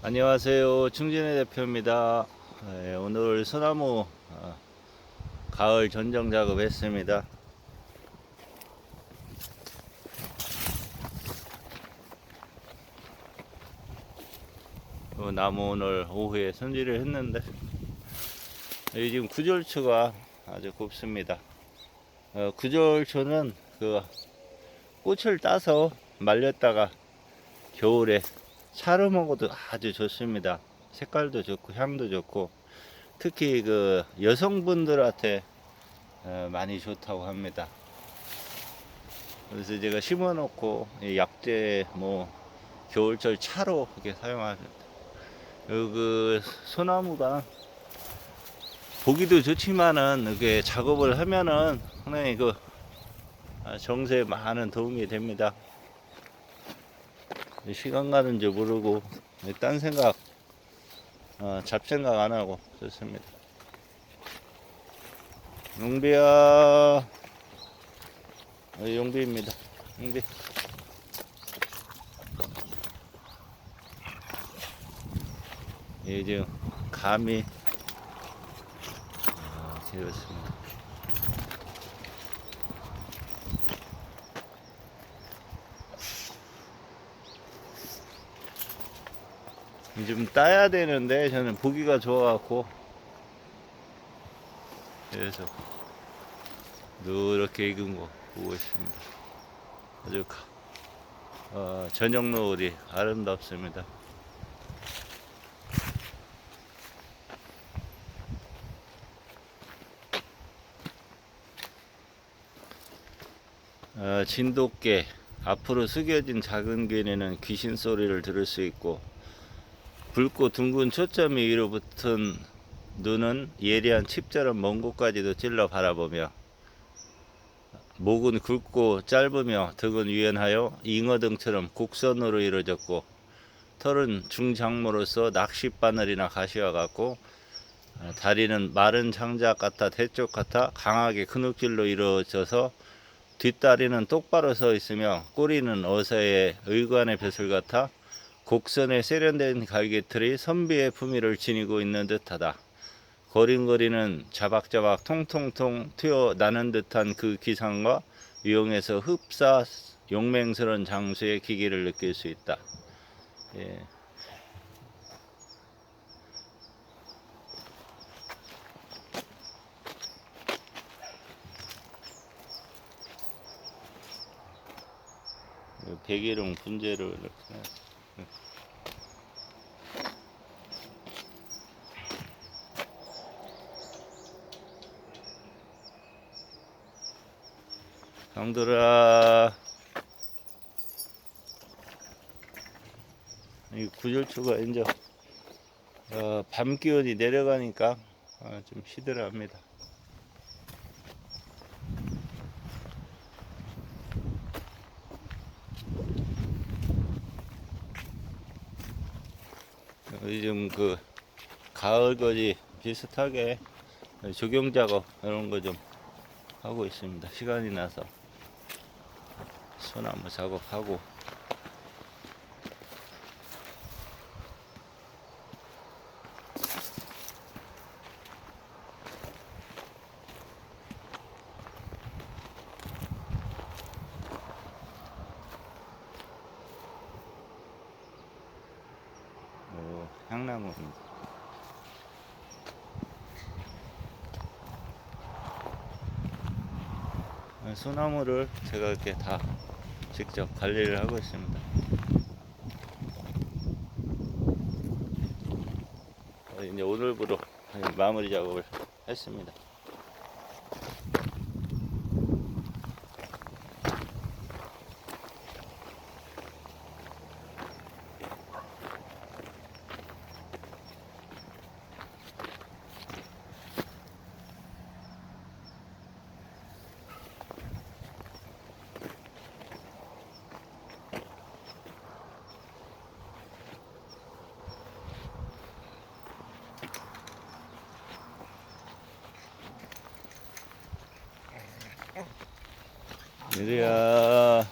안녕하세요. 충진의 대표입니다. 네, 오늘 소나무 어, 가을 전정 작업 했습니다. 어, 나무 오늘 오후에 손질을 했는데 여기 지금 구절초가 아주 곱습니다. 어, 구절초는 그 꽃을 따서 말렸다가 겨울에 차로 먹어도 아주 좋습니다. 색깔도 좋고 향도 좋고 특히 그 여성분들한테 어, 많이 좋다고 합니다. 그래서 제가 심어놓고 이 약재 뭐 겨울철 차로 이렇게 사용합니다. 그 소나무가 보기도 좋지만은 이게 작업을 하면은 상당히 그 아, 정세에 많은 도움이 됩니다. 시간 가는 줄 모르고 딴 생각 어, 잡생각 안 하고 좋습니다. 용비야 어, 용비입니다. 용비 예, 지금 감이 아, 재웠습니다. 좀 따야 되는데 저는 보기가 좋아갖고 그래서 누렇게 익은 거 보고 있습니다. 아주 가- 어, 저녁 노을이 아름답습니다. 어, 진돗개 앞으로 숙여진 작은 개는 귀신 소리를 들을 수 있고 붉고 둥근 초점이 위로 붙은 눈은 예리한 칩처럼 먼 곳까지도 찔러 바라보며 목은 굵고 짧으며 등은 유연하여 잉어등처럼 곡선으로 이루어졌고 털은 중장모로서 낚싯바늘이나 가시와 같고 어, 다리는 마른 장작 같아 대쪽 같아 강하게 근육질로 이루어져서 뒷다리는 똑바로 서 있으며 꼬리는 어서의 의관의 벼슬 같아 곡선에 세련된 갈기털이 선비의 품위를 지니고 있는 듯하다. 거린거리는 자박자박 통통통 튀어나는 듯한 그 기상과 유용에서 흡사 용맹스러운 장수의 기기를 느낄 수 있다. 예. 백일용 분재를 이렇게 강들아 이 구절초가 이제 어, 밤 기온이 내려가니까 어, 좀 시들합니다. 요즘 그 가을 거지 비슷하게 조경 작업 이런 거 좀 하고 있습니다. 시간이 나서 소나무 작업하고 어, 향나무입니다. 어, 소나무를 제가 이렇게 다 직접 관리를 하고 있습니다. 어, 이제 오늘부로 마무리 작업을 했습니다. 얘들야.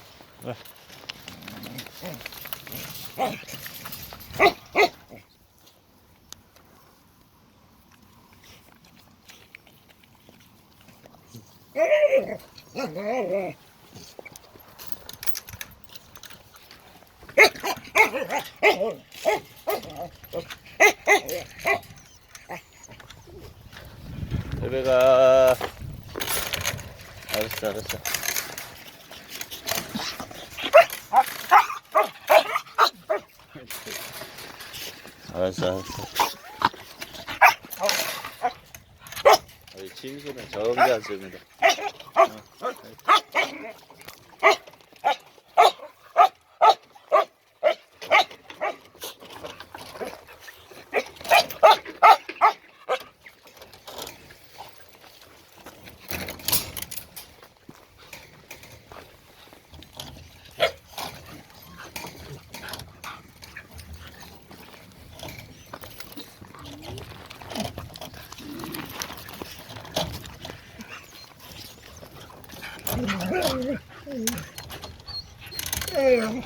베베가 알았어 알았어. 알았어 알았어. 우리 침수는 저음이 않습니다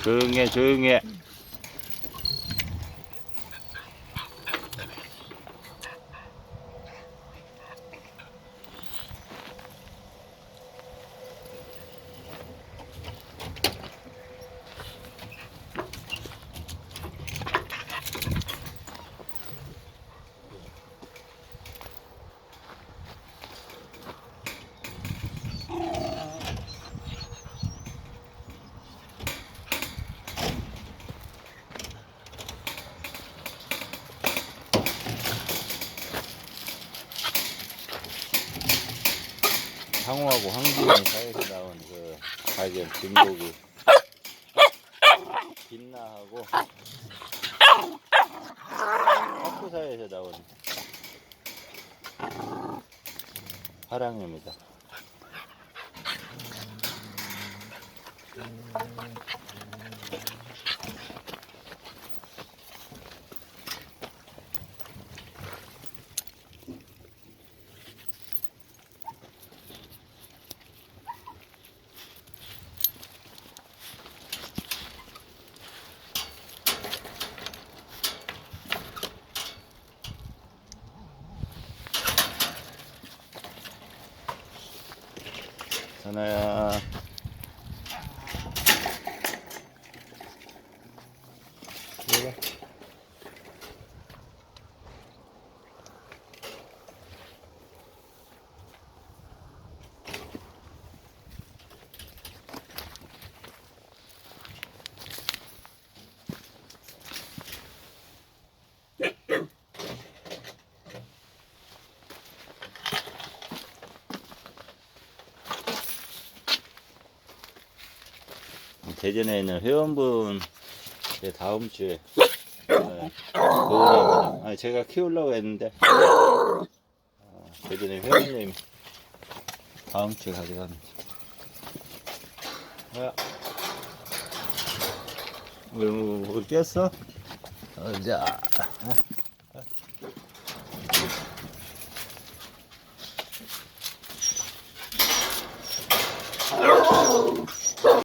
조용해 조용해 상호하고 황지영 사이에서 나온 그 발견 진고기 빛나하고 학교 사이에서 나온 화랑입니다. 전화 대전에 있는 회원분 제 다음 주에 네, 그거는 아니 제가 키우려고 했는데 어, 대전에 회원님 다음 주에 가져갑니다. 야, 왜, 뭐, 뭐, 깼어? 어, 자.